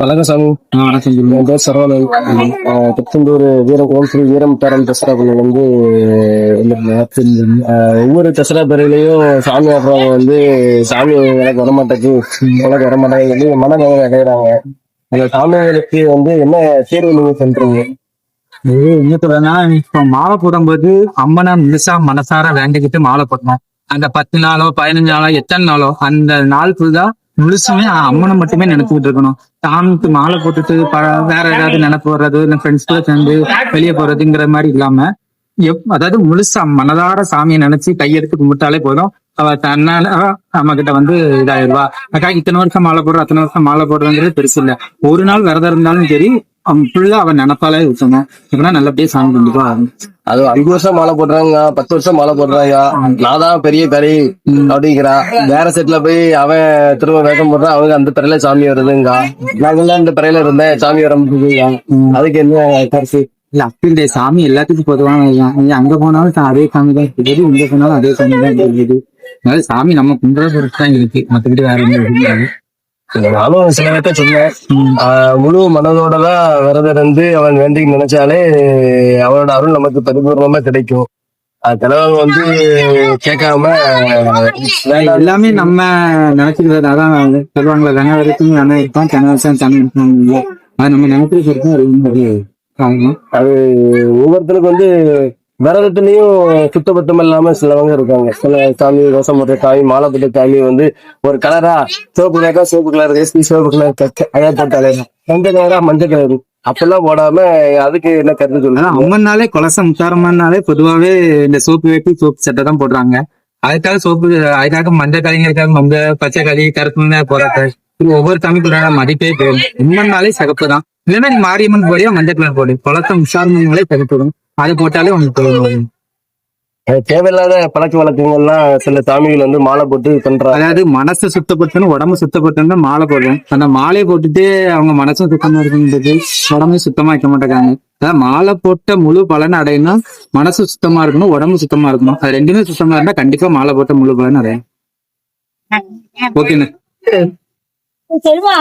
வணக்கம் சாமி. வணக்கம் சொல்லுங்க. என் பேர் சரவணன். திருச்செந்தூர் வீரம் ஓம் ஸ்ரீ வீரம் தரம் தசரா வந்து ஒவ்வொரு தசரா பிறகுலையும் சாமி ஆடுறவங்க வந்து சாமி எனக்கு வரமாட்டேக்கு எனக்கு வரமாட்டேங்க சொல்லி மனநோய் அடைகிறாங்க. அந்த சாமிகளுக்கு வந்து என்ன தீர்வு நீங்க சொல்றீங்க? இது என்ன சொல்றேன்னா இப்போ மாலை போடும்போது அம்மனை முழுசா மனசார வேண்டிக்கிட்டு மாலை போடணும். அந்த பத்து நாளோ பதினஞ்சு நாளோ எத்தனை நாளோ அந்த நாள் ஃபுல்லா முழுசுமே அம்மனை மட்டுமே நினைச்சுக்கிட்டு இருக்கணும் சாமிக்கு மாலை போட்டுட்டு ப- வேற ஏதாவது நினைப்பு வர்றது இல்லை ஃப்ரெண்ட்ஸ் கூட சேர்ந்து வெளியே போறதுங்கிற மாதிரி இல்லாம எப் அதாவது முழுசா மனதார சாமியை நினைச்சு கையெடுத்து கும்பிட்டாலே போதும். அவ தன்னால நம்ம கிட்ட வந்து இதாயிருவா. அக்கா இத்தனை வருஷம் மாலை போடுற அத்தனை வருஷம் மாலை போடுறதுங்கிறது பெருசு இல்ல. ஒரு நாள் விரதம் இருந்தாலும் சரி அவன் ஃபுல்லா அவன் நினைப்பாலே இருக்கணும் இப்பதான் நல்லபடியா சாமி கண்டிப்பா அது அஞ்சு வருஷம் மாலை போடுறாங்க பத்து வருஷம் மாலை போடுறாங்க. நான் தான் பெரிய கறி அப்படிங்கிறா. வேற செட்ல போய் அவன் திரும்ப வேகம் போடுறான் அவங்க அந்த பிறையில சாமி வருதுங்க. நாங்கெல்லாம் இந்த பிறையில இருந்தேன் சாமி வர முடியுங்க அதுக்கு என்ன கருத்து இல்ல அப்படி இல்லையே சாமி எல்லாத்துக்கும் பொதுவான. நீ அங்க போனாலும் அதே சாமி தான். இருக்குது இங்க போனாலும் அதே சாமி தான் இருக்குது அதாவது சாமி நம்ம கும்பிட பொறுத்து தான் இருக்கு. மத்தபடி வேற எதுவும் நானும் சில பேர்த்த சொன்னேன் முழு மனதோட தான் விரதம் இருந்து அவன் வேண்டி நினைச்சாலே அவனோட அருள் நமக்கு பரிபூர்ணமா கிடைக்கும். அது தலைவங்க வந்து கேட்காம எல்லாமே நம்ம நினைச்சுக்கிறது அதான் சொல்லுவாங்களே தன வரைக்கும் தன இருப்பான் தன வருஷம் தன அது நம்ம நினைக்கிற பொறுத்து அது ஒரு காரணம். அது ஒவ்வொருத்தருக்கும் வந்து விரதத்துலயும் சுத்தபத்தம் இல்லாம சிலவங்க இருக்காங்க. சில சாமி ரோசம் போட்ட சாமி மாலை போட்ட சாமி வந்து ஒரு கலரா சிவப்பு கலரா சிவப்பு கலர் எஸ்பி சிவப்பு கலர் அழகா போட்டாலே மஞ்சள் கலரா மஞ்சள் கலர். அப்பெல்லாம் போடாம அதுக்கு என்ன கருத்து சொல்லுங்க? அம்மன்னாலே கொலசம் முத்தாரம்மன்னாலே பொதுவாவே இந்த சோப்பு வேட்டி சோப்பு சட்டை தான் போடுறாங்க. அதுக்காக சோப்பு அதுக்காக மஞ்சள் கலைஞருக்காக மஞ்சள் பச்சை களி கருப்புன்னு போறாங்க இது ஒவ்வொரு தமிழ்க்குள்ளான மதிப்பே போயிடும் அம்மன்னாலே சிகப்பு தான். இல்லைன்னா நீ மாரியம்மன் போடியா மஞ்சள் கலர் போடு. கொலசம் உஷாரம்னாலே சிகப்பு தான். அது போட்டாலே உங்களுக்கு தேவையில்லாத பழக்க வழக்கங்கள்லாம் சில சாமிகள் வந்து மாலை போட்டு பண்றாங்க அதாவது மனசை சுத்தப்படுத்தணும் உடம்பு சுத்தப்படுத்தணும் மாலை போடுறோம் அந்த மாலையை போட்டுட்டு அவங்க மனசும் சுத்தமா இருக்குன்றது உடம்பு சுத்தமா வைக்க மாட்டேங்காங்க அதாவது மாலை போட்ட முழு பலன் அடையணும் மனசு சுத்தமா இருக்கணும் உடம்பு சுத்தமா இருக்கணும். அது ரெண்டுமே சுத்தமா இருந்தா கண்டிப்பா மாலை போட்ட முழு பலன் அடையும். ஓகேண்ணே. செல்வா